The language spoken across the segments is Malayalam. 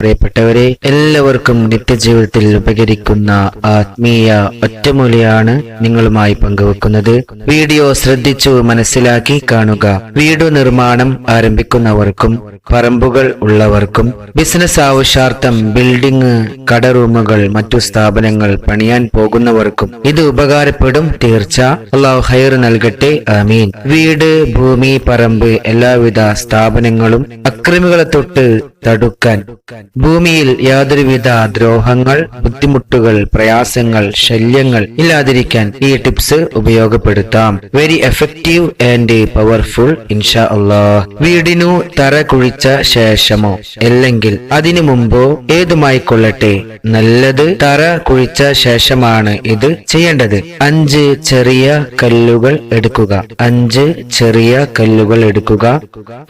പ്രിയപ്പെട്ടവരെ എല്ലാവർക്കും നിത്യജീവിതത്തിൽ ഉപകരിക്കുന്ന ആത്മീയ ഒറ്റമൂലിയാണ് നിങ്ങളുമായി പങ്കുവെക്കുന്നത്. വീഡിയോ ശ്രദ്ധിച്ചു മനസ്സിലാക്കി കാണുക. വീട് നിർമ്മാണം ആരംഭിക്കുന്നവർക്കും പറമ്പുകൾ ഉള്ളവർക്കും ബിസിനസ് ആവശ്യാർത്ഥം ബിൽഡിംഗ് കടറൂമുകൾ മറ്റു സ്ഥാപനങ്ങൾ പണിയാൻ പോകുന്നവർക്കും ഇത് ഉപകാരപ്പെടും തീർച്ച. അള്ളാഹു ഹൈർ നൽകട്ടെ ആമീൻ. വീട് ഭൂമി പറമ്പ് എല്ലാവിധ സ്ഥാപനങ്ങളും അക്രമികളെ തൊട്ട് തടുക്കാൻ ഭൂമിയിൽ യാതൊരുവിധ ദ്രോഹങ്ങൾ ബുദ്ധിമുട്ടുകൾ പ്രയാസങ്ങൾ ശല്യങ്ങൾ ഇല്ലാതിരിക്കാൻ ഈ ടിപ്സ് ഉപയോഗപ്പെടുത്താം. വെരി എഫക്റ്റീവ് ആൻഡ് പവർഫുൾ ഇൻഷാ അള്ളാഹ് വീടിനു തറ കുഴിച്ച ശേഷമോ അല്ലെങ്കിൽ അതിനു മുമ്പോ ഏതുമായിക്കൊള്ളട്ടെ നല്ലത് തറ കുഴിച്ച ശേഷമാണ് ഇത് ചെയ്യേണ്ടത്. അഞ്ച് ചെറിയ കല്ലുകൾ എടുക്കുക. അഞ്ച് ചെറിയ കല്ലുകൾ എടുക്കുക.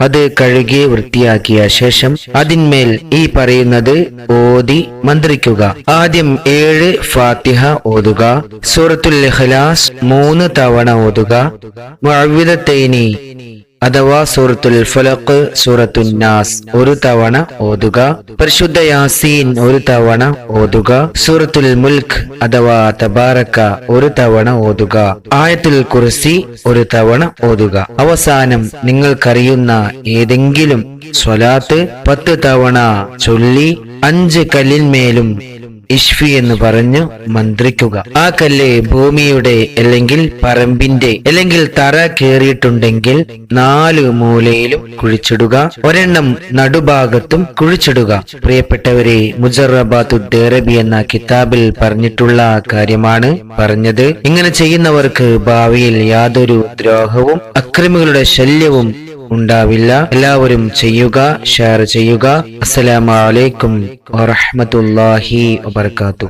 അത് കഴുകി വൃത്തിയാക്കിയ ശേഷം അതിന്മേൽ ഈ പറയുന്നത് ഓതി മന്ത്രിക്കുക. ആദ്യം ഏഴ് ഫാത്തിഹ ഓതുക. സൂറത്തുൽ ഇഖ്ലാസ് മൂന്ന് തവണ ഓതുക. മുഅവ്വിദത്തൈനി അഥവാ സൂറത്തുൽ ഫലഖ് സൂറത്തുൽ നാസ് ഒരു തവണ ഓതുക. പരിശുദ്ധ യാസീൻ ഒരു തവണ ഓതുക. സൂറത്തുൽ മുൽഖ് അഥവാ തബാറക്ക ഒരു തവണ ഓതുക. ആയത്തുൽ കുർസി ഒരു തവണ ഓതുക. അവസാനം നിങ്ങൾക്കറിയുന്ന ഏതെങ്കിലും സ്വലാത്ത് പത്ത് തവണ ചൊല്ലി അഞ്ച് കല്ലിന്മേലും ഇഷ്ഫി എന്ന് പറഞ്ഞു മന്ത്രിക്കുക. ആ കല്ല് ഭൂമിയുടെ അല്ലെങ്കിൽ പറമ്പിന്റെ അല്ലെങ്കിൽ തറ കേറിയിട്ടുണ്ടെങ്കിൽ നാല് മൂലയിലും കുഴിച്ചിടുക. ഒരെണ്ണം നടുഭാഗത്തും കുഴിച്ചിടുക. പ്രിയപ്പെട്ടവരെ മുജറബാത്തു ദേറബി എന്ന കിതാബിൽ പറഞ്ഞിട്ടുള്ള കാര്യമാണ് പറഞ്ഞത്. ഇങ്ങനെ ചെയ്യുന്നവർക്ക് ഭാവിയിൽ യാതൊരു ദ്രോഹവും അക്രമികളുടെ ശല്യവും ഉണ്ടാവില്ല. എല്ലാവരും ചെയ്യുക ഷെയർ ചെയ്യുക. അസ്സലാമു അലൈക്കും വറഹ്മത്തുള്ളാഹി വബർക്കാത്തു